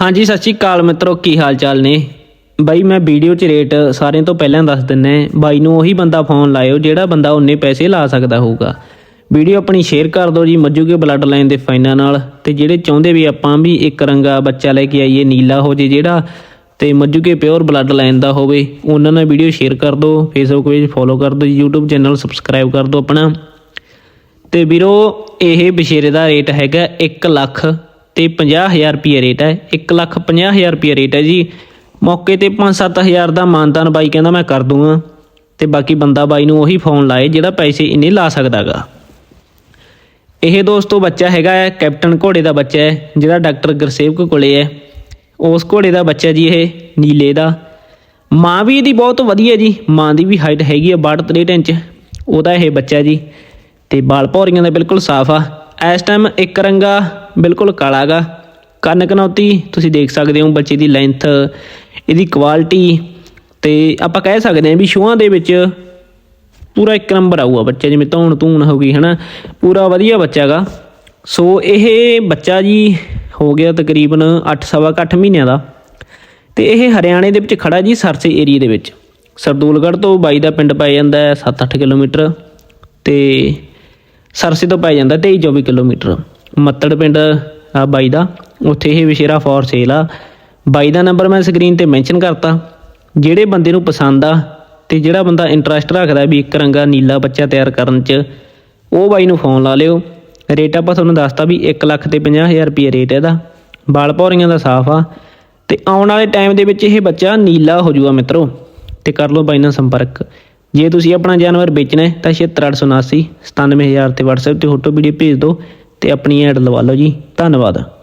ਹਾਂਜੀ, ਸਤਿ ਸ਼੍ਰੀ ਅਕਾਲ ਮਿੱਤਰੋ, ਕੀ ਹਾਲ ਚਾਲ ਨੇ? ਬਾਈ, ਮੈਂ ਵੀਡੀਓ 'ਚ ਰੇਟ ਸਾਰਿਆਂ ਤੋਂ ਪਹਿਲਾਂ ਦੱਸ ਦਿੰਨਾ ਬਾਈ ਨੂੰ ਉਹੀ ਬੰਦਾ ਫੋਨ ਲਾਇਓ, ਜਿਹੜਾ ਬੰਦਾ ਉਹਨੇ ਪੈਸੇ ਲਾ ਸਕਦਾ ਹੋਊਗਾ। ਵੀਡੀਓ ਆਪਣੀ ਸ਼ੇਅਰ ਕਰ ਦਿਓ ਜੀ ਮੱਜੂਗੇ ਬਲੱਡ ਲਾਈਨ ਦੇ ਫਾਈਨਾਂ ਨਾਲ। ਤੇ ਜਿਹੜੇ ਚਾਹੁੰਦੇ ਵੀ ਆਪਾਂ ਵੀ ਇੱਕ ਰੰਗਾ ਬੱਚਾ ਲੈ ਕੇ ਆਈਏ, ਨੀਲਾ ਹੋ ਜੇ ਜਿਹੜਾ, ਤੇ ਮੱਜੂਗੇ ਪਿਓਰ ਬਲੱਡ ਲਾਈਨ ਦਾ ਹੋਵੇ, ਉਹਨਾਂ ਨਾਲ ਵੀਡੀਓ ਸ਼ੇਅਰ ਕਰ ਦਿਓ ਫੇਸਬੁੱਕ ਪੇਜ ਫੋਲੋ ਕਰ ਦਿਓ ਜੀ YouTube ਚੈਨਲ ਸਬਸਕ੍ਰਾਈਬ ਕਰ ਦਿਓ ਆਪਣਾ। ਤੇ ਵੀਰੋ, ਇਹ ਬਸ਼ੇਰੇ ਦਾ ਰੇਟ ਹੈਗਾ 1 ਲੱਖ ਤੇ 50000 ਰੁਪਏ ਰੇਟ ਹੈ 1 ਲੱਖ 50000 ਰੁਪਏ ਰੇਟ ਹੈ ਜੀ। ਮੌਕੇ ਤੇ 5-7000 ਦਾ ਮਾਨਦਾਨ ਬਾਈ ਕਹਿੰਦਾ ਮੈਂ ਕਰ ਦੂੰਗਾ। ਤੇ ਬਾਕੀ ਬੰਦਾ ਬਾਈ ਨੂੰ ਉਹੀ ਫੋਨ ਲਾਏ ਜਿਹੜਾ ਪੈਸੇ ਇੰਨੇ ਲਾ ਸਕਦਾਗਾ। ਇਹ ਦੋਸਤੋ ਬੱਚਾ ਹੈਗਾ ਹੈ, ਕੈਪਟਨ ਘੋੜੇ ਦਾ ਬੱਚਾ ਹੈ ਜਿਹੜਾ ਡਾਕਟਰ ਗੁਰਸੇਵਕ ਕੋਲੇ ਹੈ। ਉਸ ਘੋੜੇ ਦਾ ਬੱਚਾ ਜੀ ਇਹ, ਨੀਲੇ ਦਾ। ਮਾਂ ਵੀ ਇਹਦੀ ਬਹੁਤ ਵਧੀਆ ਜੀ, ਮਾਂ ਦੀ ਵੀ ਹਾਈਟ ਹੈਗੀ ਹੈ 62 ਇੰਚ। ਉਹਦਾ ਇਹ ਬੱਚਾ ਜੀ। ਤੇ ਬਾਲ ਭੌਰੀਆਂ ਦਾ ਬਿਲਕੁਲ ਸਾਫ਼ ਆ। ਇਸ ਟਾਈਮ ਇੱਕ ਰੰਗਾ ਬਿਲਕੁਲ ਕਾਲਾਗਾ ਕੰਨ ਕਨੌਤੀ, ਤੁਸੀਂ ਦੇਖ ਸਕਦੇ ਹੋ ਬੱਚੇ ਦੀ ਲੈਂਥ ਇਹਦੀ ਕੁਆਲਿਟੀ ਤੇ ਆਪਾਂ ਕਹਿ ਸਕਦੇ ਹਾਂ ਵੀ ਸ਼ੋਆਂ ਦੇ ਵਿੱਚ ਪੂਰਾ ਇੱਕ ਨੰਬਰ ਆਊਗਾ ਬੱਚਾ, ਜਿਵੇਂ ਧੌਣ ਧੂਣ ਹੋ ਗਈ, ਹਨਾ? ਪੂਰਾ ਵਧੀਆ ਬੱਚਾ ਗਾ ਸੋ ਇਹ ਬੱਚਾ ਜੀ ਹੋ ਗਿਆ ਤਕਰੀਬਨ 8 ਸਵਾ ਕੁ ਅੱਠ ਮਹੀਨਿਆਂ ਦਾ। ਤੇ ਇਹ ਹਰਿਆਣੇ ਦੇ ਵਿੱਚ ਖੜਾ ਜੀ ਸਰਸੇ ਏਰੀਏ ਦੇ ਵਿੱਚ। ਸਰਦੂਲਗੜ੍ਹ ਤੋਂ ਬਾਈ ਦਾ ਪਿੰਡ ਪੈ ਜਾਂਦਾ ਹੈ 7-8 ਕਿਲੋਮੀਟਰ ਤੇ ਸਰਸੇ ਤੋਂ ਪੈ ਜਾਂਦਾ 23-24 ਕਿਲੋਮੀਟਰ। ਮੱਤੜ ਪਿੰਡ, ਆ ਬਾਈ ਦਾ। ਉੱਥੇ ਇਹ ਵਿਸ਼ੇਰਾ ਫੋਰ ਸੇਲ ਆ। ਬਾਈ ਦਾ ਨੰਬਰ ਮੈਂ ਸਕਰੀਨ ਤੇ ਮੈਂਸ਼ਨ ਕਰਤਾ। ਜਿਹੜੇ ਬੰਦੇ ਨੂੰ ਪਸੰਦ ਆ ਤੇ ਜਿਹੜਾ ਬੰਦਾ ਇੰਟਰਸਟ ਰੱਖਦਾ ਵੀ ਇੱਕ ਰੰਗਾ ਨੀਲਾ ਬੱਚਾ ਤਿਆਰ ਕਰਨ 'ਚ, ਉਹ ਬਾਈ ਨੂੰ ਫੋਨ ਲਾ ਲਿਓ। ਰੇਟ ਆਪਾਂ ਤੁਹਾਨੂੰ ਦੱਸਤਾ ਵੀ 1 ਲੱਖ ਤੇ 50000 ਰੁਪਏ ਰੇਟ ਇਹਦਾ। ਬਾਲ ਭੌਰੀਆਂ ਦਾ ਸਾਫ਼ ਆ। ਤੇ ਆਉਣ ਵਾਲੇ ਟਾਈਮ ਦੇ ਵਿੱਚ ਇਹ ਬੱਚਾ ਨੀਲਾ ਹੋ ਜਾਊਗਾ ਮਿੱਤਰੋ। ਤੇ ਕਰ ਲਓ ਬਾਈ ਨਾਲ ਸੰਪਰਕ। ਜੇ ਤੁਸੀਂ ਆਪਣਾ ਜਾਨਵਰ ਵੇਚਣਾ ਹੈ ਤਾਂ 76879 97000 ਤੇ WhatsApp ਤੇ ਫੋਟੋ ਵੀਡੀਓ ਭੇਜ ਦਿਓ। ਤੇ ਆਪਣੀ ਐਡ ਲਵਾ ਲਓ ਜੀ। ਧੰਨਵਾਦ।